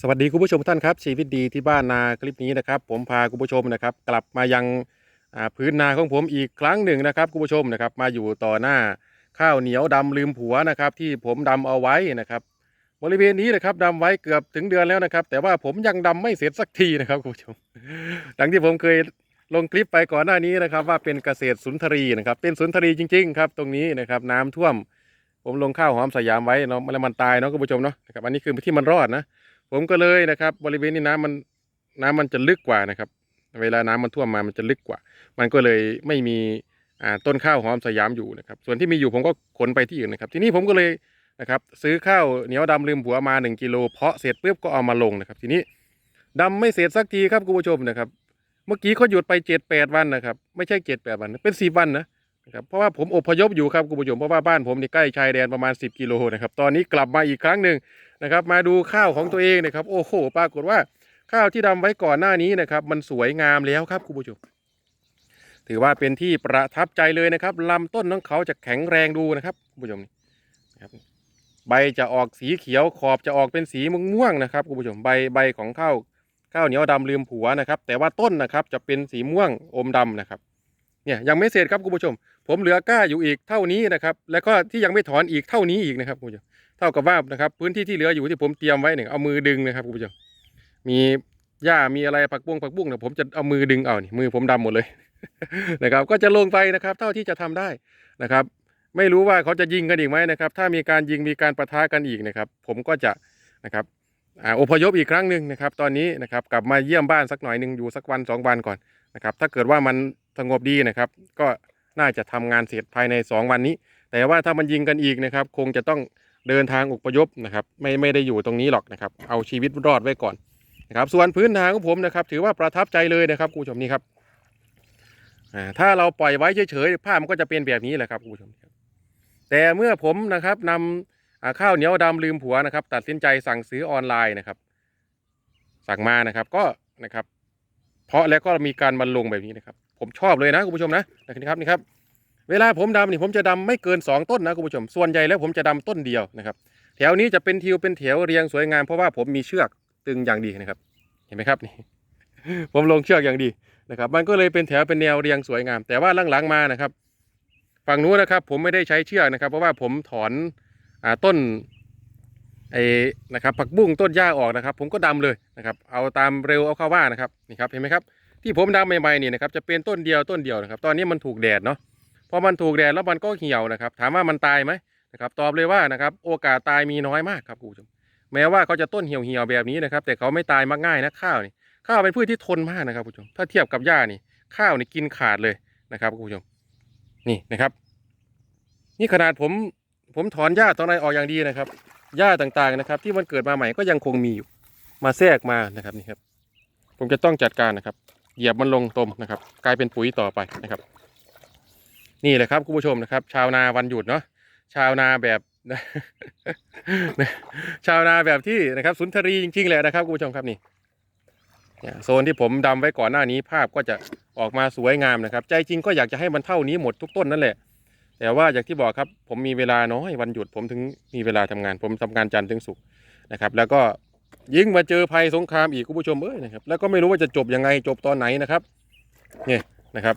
สวัสดีคุณผู้ชมท่านครับชีวิตดีที่บ้านนาคลิปนี้นะครับ ผมพาคุณผู้ชมนะครับ กลับมายังพื้นนาของผมอีกครั้งหนึ่งนะครับคุณผู้ชมนะครับ มาอยู่ต่อหน้าข้าวเหนียวดำลืมผัวนะครับ ที่ผมดำเอาไว้นะครับ บริเวณนี้นะครับดำไว้เกือบถึงเดือนแล้วนะครับ แต่ว่าผมยังดำไม่เสร็จสักทีนะครับคุณผู้ชมดังที่ผมเคยลงคลิปไปก่อนหน้านี้นะครับ ว่าเป็นเกษตรสุนทรีนะครับ เป็นสุนทรีจริง ๆ ครับ ตรงนี้นะครับน้ำท่วม ผมลงข้าวหอมสยามไว้เนาะแล้วมันตายเนาะคุณผู้ชมเนาะนะครับอันนี้คือที่มันรอดนะ ผมก็เลยนะครับ บริเวณนี้น้ำมันน้ำมันจะลึกกว่านะครับ เวลาน้ำมันท่วมมามันจะลึกกว่า มันก็เลยไม่มีต้นข้าวหอมสยามอยู่นะครับ ส่วนที่มีอยู่ผมก็ขนไปที่อื่นนะครับ ที่นี้ผมก็เลยนะครับ ซื้อข้าวเหนียวดำลืมผัวมา 1กิโลเพาะเสร็จปุ๊บก็เอามาลงนะครับ ทีนี้ดำไม่เสร็จสักทีครับคุณผู้ชมนะครับ เมื่อกี้เขาหยุดไปเจ็ดแปดวันนะครับ ไม่ใช่เจ็ดแปดวัน เป็นสิบวันนะ นะครับเพราะว่าผมอพยพอยู่ครับคุณผู้ชมเพราะว่าบ้านผมนี่ใกล้ชายแดนประมาณ 10 กิโลนะครับตอนนี้กลับมาอีกครั้งหนึ่งนะครับ มาดูข้าวของตัวเองนะครับ โอ้โหปรากฏว่าข้าวที่ดำไว้ก่อนหน้านี้นะครับ มันสวยงามแล้วครับคุณผู้ชมถือว่าเป็นที่ประทับใจเลยนะครับลำต้นของเขาจะแข็งแรงดูนะครับคุณผู้ชมนี่นะครับใบจะออกสีเขียวขอบจะออกเป็นสีม่วงๆนะครับคุณผู้ชมใบใบของข้าวข้าวเหนียวดำลืมผัวนะครับ แต่ว่าต้นนะครับจะเป็นสีม่วงอมดำนะครับเนี่ยยังไม่เสร็จครับคุณผู้ชม ผมเหลือก้าอยู่อีกเท่านี้นะครับ แล้วก็ที่ยังไม่ถอนอีกเท่านี้อีกนะครับคุณผู้ชมเท่ากับว่านะครับ พื้นที่ที่เหลืออยู่ที่ผมเตรียมไว้เนี่ยเอามือดึงนะครับคุณผู้ชมมีหญ้ามีอะไรผักบุ้งผักบุ้งเนี่ยผมจะเอามือดึงเอานี่มือผมดำหมดเลยนะครับ ก็จะลงไปนะครับ เท่าที่จะทำได้นะครับ ไม่รู้ว่าเขาจะยิงกันอีกไหมนะครับ ถ้ามีการยิงมีการประทะกันอีกนะครับ ผมก็จะนะครับอพยพอีกครั้งหนึ่งนะครับ ตอนนี้นะครับกลับมาเยี่ยมบ้านสักหน่อยหนึ่งอยู่สักวันสองวันก่อนนะครับ ถ้าเกิดว่ามันสงบดีนะครับ ก็ น่าจะทำงานเสร็จภายในสองวันนี้ แต่ว่าถ้ามันยิงกันอีกนะครับ คงจะต้องเดินทางอพยพนะครับ ไม่ไม่ได้อยู่ตรงนี้หรอกนะครับ เอาชีวิตรอดไว้ก่อนนะครับส่วนพื้นทางของผมนะครับ ถือว่าประทับใจเลยนะครับคุณผู้ชมนี่ครับอ่าถ้าเราปล่อยไว้เฉยๆภาพมันก็จะเป็นแบบนี้แหละครับคุณผู้ชมแต่เมื่อผมนะครับนำอ่าข้าวเหนียวดำลืมผัวนะครับ ตัดสินใจสั่งซื้อออนไลน์นะครับ สั่งมานะครับก็นะครับ เพราะแล้วก็มีการบรรลงแบบนี้นะครับ ผมชอบเลยนะคุณผู้ชมนะนะครับนี่ครับ เวลาผมดำนี่ผมจะดำไม่เกิน 2 ต้นนะคุณผู้ชม ส่วนใหญ่แล้วผมจะดำต้นเดียวนะครับ แถวนี้จะเป็นทิวเป็นแถวเรียงสวยงามเพราะว่าผมมีเชือกตึงอย่างดีนะครับ เห็นไหมครับนี่ ผมลงเชือกอย่างดีนะครับ มันก็เลยเป็นแถวเป็นแนวเรียงสวยงาม แต่ว่าหลังๆมานะครับ ฝั่งนู้นนะครับ ผมไม่ได้ใช้เชือกนะครับ เพราะว่าผมถอนอต้นไอ้นะครับผักบุ้งต้นหญ้าออกนะครับ ผมก็ดำเลยนะครับ เอาตามเร็วเอาเข้าว่านะครับนี่ครับเห็นไหมครับ ที่ผมดำใหม่ๆนี่นะครับจะเป็นต้นเดียวต้นเดียวนะครับ ตอนนี้มันถูกแดดเนาะพอมันถูกแดดแล้วมันก็เหี่ยวนะครับ ถามว่ามันตายไหมนะครับ ตอบเลยว่านะครับ โอกาสตายมีน้อยมากครับคุณผู้ชมแม้ว่าเขาจะต้นเหี่ยวเหี่ยวๆแบบนี้นะครับ แต่เขาไม่ตายมากง่ายนะข้าวนี่ข้าวเป็นพืชที่ทนมากนะครับคุณผู้ชมถ้าเทียบกับหญ้านี่ ข้าวนี่กินขาดเลยนะครับคุณผู้ชมนี่นะครับ นี่ขนาดผมผมถอนหญ้าตอนไหนออกอย่างดีนะครับหญ้าต่างๆนะครับ ที่มันเกิดมาใหม่ก็ยังคงมีอยู่มาแทรกมานะครับนี่ครับ ผมจะต้องจัดการนะครับ เหยียบมันลงตมนะครับ กลายเป็นปุ๋ยต่อไปนะครับ นี่แหละครับคุณผู้ชมนะครับ ชาวนาวันหยุดเนาะชาวนาแบบชาวนาแบบที่นะครับสุนทรีจริงๆแหละนะครับคุณผู้ชมครับนี่โซนที่ผมดำไว้ก่อนหน้านี้ภาพก็จะออกมาสวยงามนะครับ ใจจริงก็อยากจะให้มันเท่านี้หมดทุกต้นนั่นแหละ แต่ว่าอย่างที่บอกครับ ผมมีเวลาน้อยวันหยุดผมถึงมีเวลาทำงาน ผมทำงานจันทร์ถึงศุกร์นะครับ แล้วก็ ยิ่งมาเจอภัยสงครามอีกคุณผู้ชมเอ้ยนะครับแล้วก็ไม่รู้ว่าจะจบยังไงจบตอนไหนนะครับเนี่ยนะครับ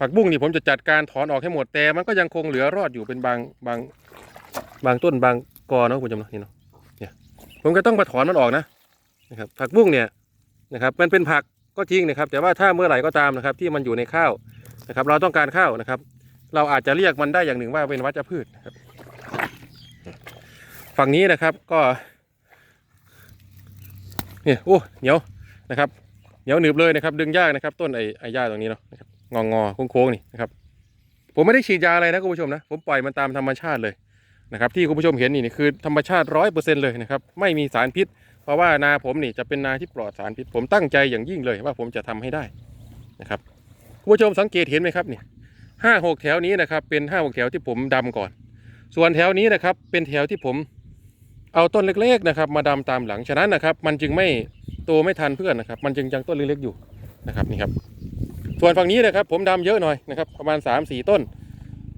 ผักบุ้งนี่ผมจะจัดการถอนออกให้หมดแต่มันก็ยังคงเหลือรอดอยู่เป็นบางบางบางต้นบางกอเนาะคุณผู้ชมเนาะนี่เนาะเนี่ยผมก็ต้องมาถอนมันออกนะนะครับ ผักบุ้งเนี่ยนะครับ มันเป็นผักก็จริงนะครับ แต่ว่าถ้าเมื่อไหร่ก็ตามนะครับ ที่มันอยู่ในข้าวนะครับ เราต้องการข้าวนะครับ เราอาจจะเรียกมันได้อย่างหนึ่งว่าเป็นวัชพืชนะครับ ฝั่งนี้นะครับก็ เนี่ยโอ้เหนียวนะครับเหนียวหนึบเลยนะครับ ดึงยากนะครับ ต้นไอ้ไอ้หญ้าตรงนี้เนาะนะครับงองอโค้งๆนี่นะครับ ผมไม่ได้ฉีดยาอะไรนะคุณผู้ชมนะผมปล่อยมันตามธรรมชาติเลยนะครับ ที่คุณผู้ชมเห็นนี่นี่คือธรรมชาติร้อยเปอร์เซ็นต์เลยนะครับ ไม่มีสารพิษ เพราะว่านาผมนี่จะเป็นนาที่ปลอดสารพิษ ผมตั้งใจอย่างยิ่งเลยว่าผมจะทำให้ได้นะครับคุณผู้ชมสังเกตเห็นไหมครับเนี่ยห้าหกแถวนี้นะครับเป็นห้าหกแถวที่ผมดำก่อน ส่วนแถวนี้นะครับเป็นแถวที่ผม เอาต้นเล็กๆนะครับมาดำตามหลังฉะนั้นนะครับ มันจึงไม่โตไม่ทันเพื่อนนะครับ มันจึงยังต้นเล็กๆอยู่นะครับนี่ครับ ส่วนฝั่งนี้นะครับ ผมดำเยอะหน่อยนะครับ ประมาณ3ามสี่ต้น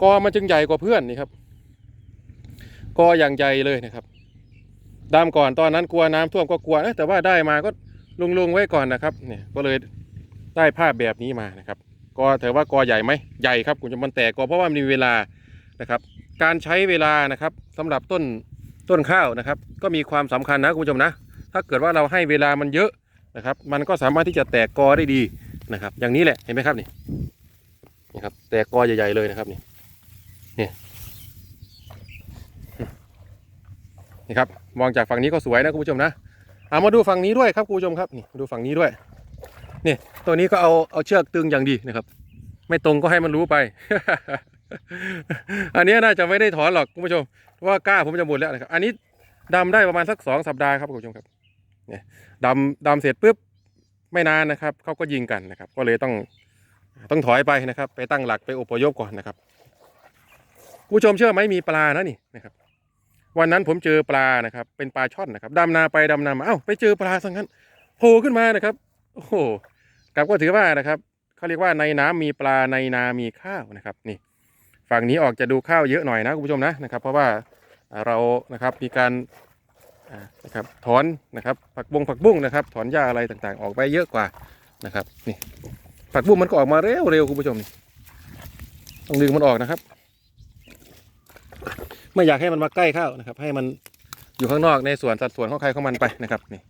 กอมันจึงใหญ่กว่าเพื่อนนี่ครับกออย่างใหญ่เลยนะครับดำก่อนตอนนั้นกลัวน้ำท่วมก็กลัวเอ๊ะแต่ว่าได้มาก็ลุงลุงๆไว้ก่อนนะครับ เนี่ยก็เลยได้ภาพแบบนี้มานะครับก็ถือว่ากอใหญ่ไหมใหญ่ครับคุณผู้ชมมันแตกกอเพราะว่ามันมีเวลานะครับ การใช้เวลานะครับสำหรับต้น ต้นข้าวนะครับ ก็มีความสำคัญนะคุณผู้ชมนะ ถ้าเกิดว่าเราให้เวลามันเยอะนะครับ มันก็สามารถที่จะแตกกอได้ดีนะครับ อย่างนี้แหละเห็นไหมครับนี่นี่ครับแตกกอใหญ่ๆเลยนะครับนี่นี่นี่ครับมองจากฝั่งนี้ก็สวยนะคุณผู้ชมนะเอามาดูฝั่งนี้ด้วยครับคุณผู้ชมครับนี่ดูฝั่งนี้ด้วยนี่ตัวนี้ก็เอาเอาเชือกตึงอย่างดีนะครับ ไม่ตรงก็ให้มันรู้ไป อันนี้น่าจะไม่ได้ถอนหรอกคุณผู้ชม ว่ากล้าผมจะหมดแล้วนะครับ อันนี้ดำได้ประมาณสักสองสัปดาห์ครับคุณผู้ชมครับ เนี่ยดำดำเสร็จปุ๊บไม่นานนะครับเขาก็ยิงกันนะครับ ก็เลยต้องต้องถอยไปนะครับ ไปตั้งหลักไปอพยพก่อนนะครับคุณผู้ชมเชื่อไหมมีปลานะนี่นะครับ วันนั้นผมเจอปลานะครับ เป็นปลาช่อนนะครับดำนาไปดำนามาเอ้าไปเจอปลาสังนั้นโผล่ขึ้นมานะครับ โอ้โหกับก็ถือว่านะครับเขาเรียกว่าในน้ำมีปลาในนามีข้าวนะครับ นี่ ฝั่งนี้ออกจะดูข้าวเยอะหน่อยนะคุณผู้ชมนะนะครับ เพราะว่าเรานะครับมีการนะครับถอนนะครับผักบุ้งผักบุ้งนะครับ ถอนหญ้าอะไรต่างๆ ออกไปเยอะกว่านะครับนี่ผักบุ้งมันก็ออกมาเร็วเร็วคุณผู้ชมนี่ต้องดึงมันออกนะครับ ไม่อยากให้มันมาใกล้ข้าวนะครับ ให้มันอยู่ข้างนอกในสวนสัดส่วนของใครของมันไปนะครับนี่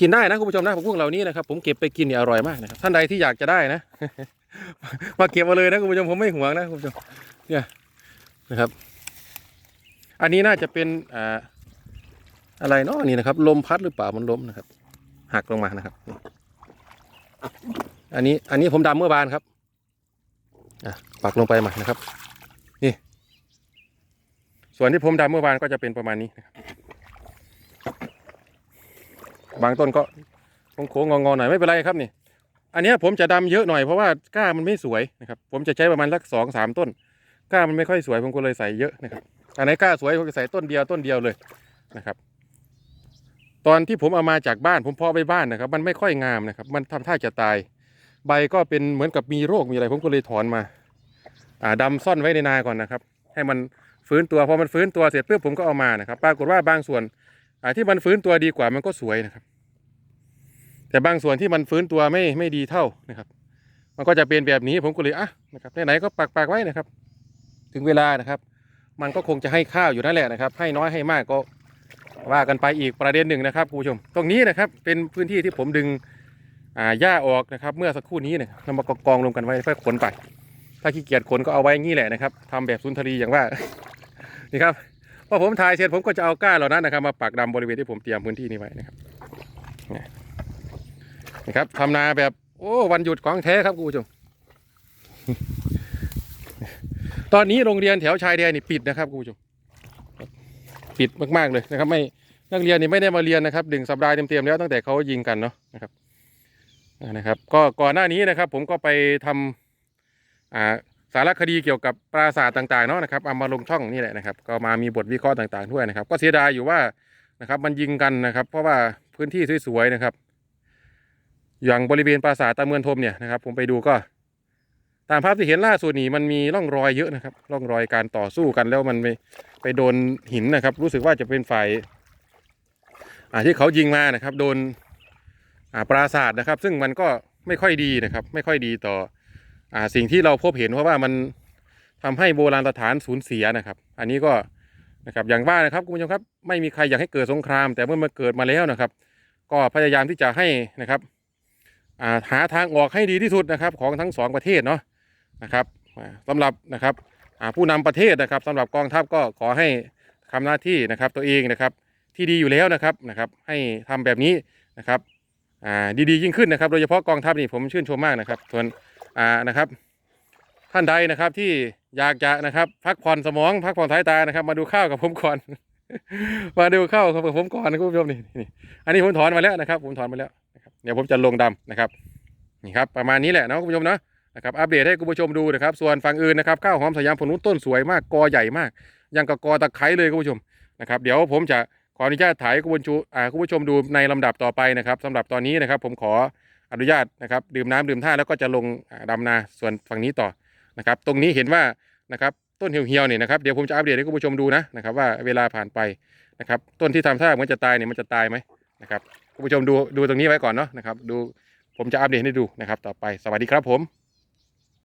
กินได้นะคุณผู้ชมนะผักบุ้งเหล่านี้นะครับ ผมเก็บไปกินเนี่ยอร่อยมากนะครับท่านใดที่อยากจะได้นะ มาเก็บมาเลยนะคุณผู้ชมผมไม่ห่วงนะคุณผู้ชมเนี่ยนะครับ อันนี้น่าจะเป็นอ่าอะไรเนาะนี่นะครับ ลมพัดหรือเปล่ามันล้มนะครับหักลงมานะครับ อันนี้อันนี้ผมดำเมื่อวานครับอะปักลงไปใหมานะครับ นี่ ส่วนที่ผมดำเมื่อวานก็จะเป็นประมาณนี้นะครับบางต้นก็โค้งๆงอๆหน่อยไม่เป็นไรครับนี่ อันนี้ผมจะดำเยอะหน่อยเพราะว่าก้ามันไม่สวยนะครับ ผมจะใช้ประมาณสักสองสามต้น ก้ามันไม่ค่อยสวยผมก็เลยใส่เยอะนะครับ อันไหนก้าสวยผมจะใส่ต้นเดียวต้นเดียวเลยนะครับ ตอนที่ผมเอามาจากบ้าน ผมเพาะไปบ้านนะครับ มันไม่ค่อยงามนะครับ มันทำท่าจะตาย ใบก็เป็นเหมือนกับมีโรคมีอะไร ผมก็เลยถอนมา อ่าดำซ่อนไว้ในนาก่อนนะครับ ให้มันฟื้นตัวพอมันฟื้นตัวเสร็จปุ๊บผมก็เอามานะครับ ปรากฏว่าบางส่วนอ่าที่มันฟื้นตัวดีกว่ามันก็สวยนะครับ แต่บางส่วนที่มันฟื้นตัวไม่ไม่ดีเท่านะครับ มันก็จะเป็นแบบนี้ผมก็เลยอะนะครับไหนๆก็ปักปักไว้นะครับ ถึงเวลานะครับ มันก็คงจะให้ข้าวอยู่นั่นแหละนะครับ ให้น้อยให้มากก็ว่ากันไปอีกประเด็นหนึ่งนะครับคุณผู้ชม ตรงนี้นะครับเป็นพื้นที่ที่ผมดึงอ่าหญ้าออกนะครับ เมื่อสักครู่นี้เนี่ยนำมากองรวมกันไว้เพื่อขนไป ถ้าขี้เกียจขนก็เอาไว้งี้แหละนะครับทำแบบสุนทรีอย่างว่านี่ครับพอผมถ่ายเสร็จผมก็จะเอาก้าเหล่านั้นนะครับ มาปักดำบริเวณที่ผมเตรียมพื้นที่นี้ไว้นะครับ นะครับทำนาแบบ โอ้วันหยุดของแท้ครับคุณผู้ชมตอนนี้โรงเรียนแถวชายแดนนี่ปิดนะครับคุณผู้ชมปิดมากๆเลยนะครับ ไม่นักเรียนนี่ไม่ได้มาเรียนนะครับดึงสัปดาห์เต็มๆแล้วตั้งแต่เขายิงกันเนาะนะครับนะครับ ก็ก่อนหน้านี้นะครับ ผมก็ไปทำอ่าสารคดีเกี่ยวกับปราสาทต่างๆเนาะนะครับเอามาลงช่องนี่แหละนะครับ ก็มามีบทวิเคราะห์ต่างๆด้วยนะครับ ก็เสียดายอยู่ว่านะครับ มันยิงกันนะครับ เพราะว่าพื้นที่สวยๆนะครับ อย่างบริเวณปราสาทตาเมือนทมเนี่ยนะครับ ผมไปดูก็ ตามภาพที่เห็นล่าสุดนี่มันมีร่องรอยเยอะนะครับ ร่องรอยการต่อสู้กันแล้วมันไปไปโดนหินนะครับ รู้สึกว่าจะเป็นฝ่ายที่เขายิงมานะครับ โดนปราสาทนะครับ ซึ่งมันก็ไม่ค่อยดีนะครับ ไม่ค่อยดีต่ออสิ่งที่เราพบเห็นเพราะว่ามันทำให้โบราณสถานสูญเสียนะครับ อันนี้ก็นะครับอย่างว่านะครับคุณผู้ชมครับไม่มีใครอยากให้เกิดสงคราม แต่เมื่อมันเกิดมาแล้วนะครับ ก็พยายามที่จะให้นะครับ หาทางออกให้ดีที่สุดนะครับของทั้งสองประเทศเนาะนะครับอ่าสำหรับนะครับผู้นำประเทศนะครับสำหรับกองทัพก็ขอให้ทำหน้าที่นะครับตัวเองนะครับที่ดีอยู่แล้วนะครับนะครับ ให้ทำแบบนี้นะครับดีๆยิ่งขึ้นนะครับ โดยเฉพาะกองทัพนี่ผมชื่นชมมากนะครับ ส่วนนะครับ ท่านใดนะครับที่อยากจะนะครับ พักผ่อนสมองพักผ่อนสายตานะครับ มาดูข้าวกับผมก่อนมาดูข้าวกับผมก่อนนะคุณผู้ชมนี่นี่อันนี้ผมถอนมาแล้วนะครับ ผมถอนมาแล้ว เดี๋ยวผมจะลงดำนะครับนี่ครับประมาณนี้แหละนะคุณผู้ชมนะนะครับอัปเดตให้คุณผู้ชมดูนะครับ ส่วนฝั่งอื่นนะครับข้าวหอมสยามผลนุ้นต้นสวยมากกอใหญ่มาก ยังกับกอตะไคร้เลยคุณผู้ชมนะครับ เดี๋ยวผมจะขออนุญาตถ่ายคุณผู้ชมคุณผู้ชมดูในลำดับต่อไปนะครับสำหรับตอนนี้นะครับ ผมขออนุญาตนะครับ ดื่มน้ำดื่มท่าแล้วก็จะลงอ่าดำนาส่วนฝั่งนี้ต่อนะครับ ตรงนี้เห็นว่านะครับต้นเหี่ยวๆเนี่ยนะครับเดี๋ยวผมจะอัปเดตให้คุณผู้ชมดูนะนะครับว่าเวลาผ่านไปนะครับ ต้นที่ทำท่าเหมือนจะตายเนี่ยมันจะตายไหมนะครับ คุณผู้ชมดูดูตรงนี้ไว้ก่อนเนาะนะครับ ดูผมจะอัปเดตให้ดูนะครับ ต่อไปสวัสดีครับผม